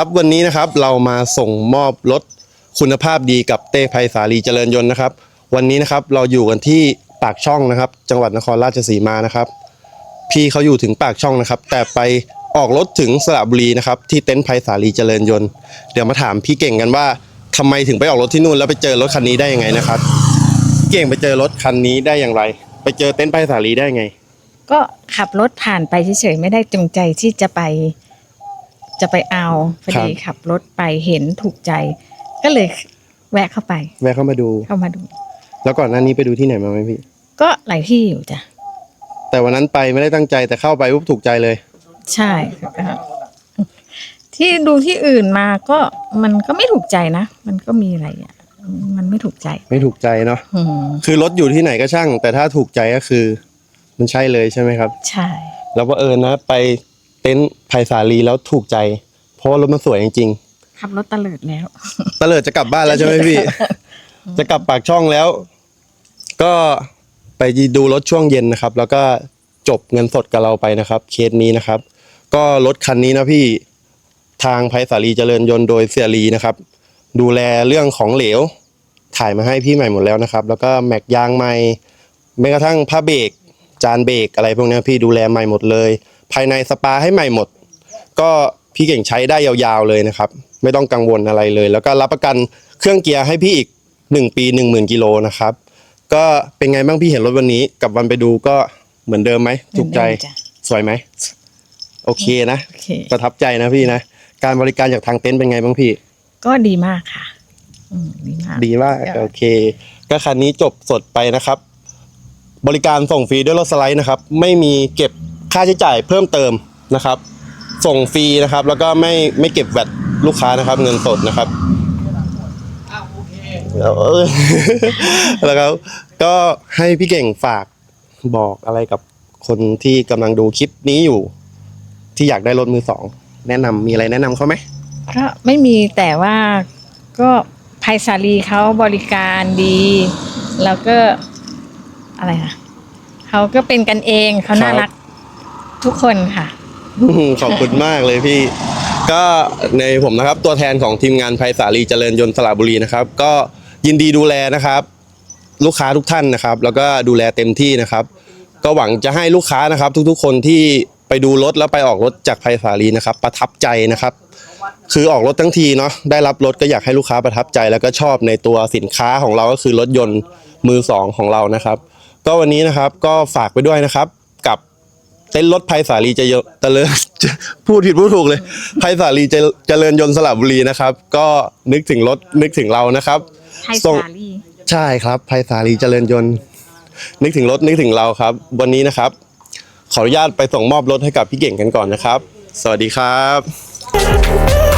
ครับวันนี้นะครับเรามาส่งมอบรถคุณภาพดีกับเต้ไพศาลีเจริญยนต์นะครับ วันนี้นะครับเราอยู่กันที่ปากช่องนะครับ จังหวัดนครราชสีมานะครับ พี่เขาอยู่ถึงปากช่องนะครับ แต่ไปออกรถถึงสระบุรีนะครับ ที่เต็นท์ไพศาลีเจริญยนต์เดี๋ยวมาถามพี่เก่งกันว่าทำไมถึงไปออกรถที่นู่นแล้วไปเจอรถคันนี้ได้ยังไงนะครับพี่เก่งไปเจอรถคันนี้ได้อย่างไร ไปเจอเต็นท์ไพศาลีได้ยังไง ก็ขับรถผ่านไปเฉยๆไม่ได้จงใจที่จะไป จะไปเอาพอดีขับรถไปเห็นถูกใจ ก็เลยแวะเข้าไป แวะเข้ามาดู เข้ามาดู แล้วก่อนหน้านี้ไปดูที่ไหนมาไหมพี่ ก็หลายที่อยู่จ้ะ แต่วันนั้นไปไม่ได้ตั้งใจแต่เข้าไปปุ๊บถูกใจเลย ใช่ค่ะที่ดูที่อื่นมาก็มันก็ไม่ถูกใจนะ มันก็มีอะไรอะ มันไม่ถูกใจ ไม่ถูกใจเนาะอืมคือรถอยู่ที่ไหนก็ช่าง แต่ถ้าถูกใจก็คือ มันใช่เลยใช่ไหมครับ ใช่ แล้วว่าเออนะ ไปเต็นท์ไผ่สาลีแล้วถูกใจ เพราะว่ารถมันสวยจริงขับรถตะเลิดแล้ว ๆตะเลิดจะกลับบ้านแล้วใช่ไหมพี่ จะกลับปากช่องแล้ว ก็ไปดูรถช่วงเย็นนะครับ แล้วก็จบเงินสดกับเราไปนะครับ เคสนี้นะครับ ก็รถคันนี้นะพี่ทางไผ่สาลีเจริญยนต์โดยเสียรีนะครับ ดูแลเรื่องของเหลว ถ่ายมาให้พี่ใหม่หมดแล้วนะครับ แล้วก็แม็กยางใหม่แม้กระทั่งผ้าเบรกจานเบรกอะไรพวกเนี้ยพี่ดูแลใหม่หมดเลย ภายในสปาให้ใหม่หมด ก็พี่เก่งใช้ได้ยาวๆเลยนะครับ ไม่ต้องกังวลอะไรเลย แล้วก็รับประกันเครื่องเกียร์ให้พี่อีก 1 ปี 1 0,000กิโลนะครับ ก็เป็นไงบ้างพี่เห็นรถวันนี้ กับวันไปดูก็เหมือนเดิมไหมถูกใจเหมือนเดิมจ้ะสวยไหมโอเคนะโอเคประทับใจนะพี่นะการบริการจากทางเต็นท์เป็นไงบ้างพี่ ก็ดีมากค่ะอืมดีมากดีมากค่ะโอเค ก็คันนี้จบสดไปนะครับ บริการส่งฟรีด้วยรถสไลด์นะครับ ไม่มีเก็บค่าใช้จ่ายเพิ่มเติมนะครับ ส่งฟรีนะครับ แล้วก็ไม่ไม่เก็บแวดลูกค้านะครับ เงินสดนะครับแล้วเออแล้วก็ก็ให้พี่เก่งฝากบอกอะไรกับคนที่กำลังดูคลิปนี้อยู่ ที่อยากได้รถมือสอง แนะนำมีอะไรแนะนำเขาไหมก็ไม่มีแต่ว่าก็ไพศาลีเขาบริการดี แล้วก็อะไรนะเขาก็เป็นกันเองเขาน่ารักทุกคนค่ะ ขอบคุณมากเลยพี่ ก็ในผมนะครับ ตัวแทนของทีมงานไพศาลีเจริญยนต์สระบุรีนะครับ ก็ยินดีดูแลนะครับ ลูกค้าทุกท่านนะครับ แล้วก็ดูแลเต็มที่นะครับ ก็หวังจะให้ลูกค้านะครับ ทุกๆ คนที่ไปดูรถแล้วไปออกรถจากไพศาลีนะครับ ประทับใจนะครับ คือออกรถทั้งทีเนาะได้รับรถก็อยากให้ลูกค้าประทับใจ แล้วก็ชอบในตัวสินค้าของเราก็คือรถยนต์มือสองของเรานะครับ ก็วันนี้นะครับก็ฝากไปด้วยนะครับกับ เต้นรถไพศาลีเจะเจริญพูดผิดพูดถูกเลยไพศาลีเจเจริญยนต์สระบุรีนะครับ ก็นึกถึงรถนึกถึงเรานะครับไพส่งศาลี ใช่ครับไพศาลีเจริญยนต์ นึกถึงรถนึกถึงเราครับ วันนี้นะครับ ขออนุญาตไปส่งมอบรถให้กับพี่เก่งกันก่อนนะครับ สวัสดีครับ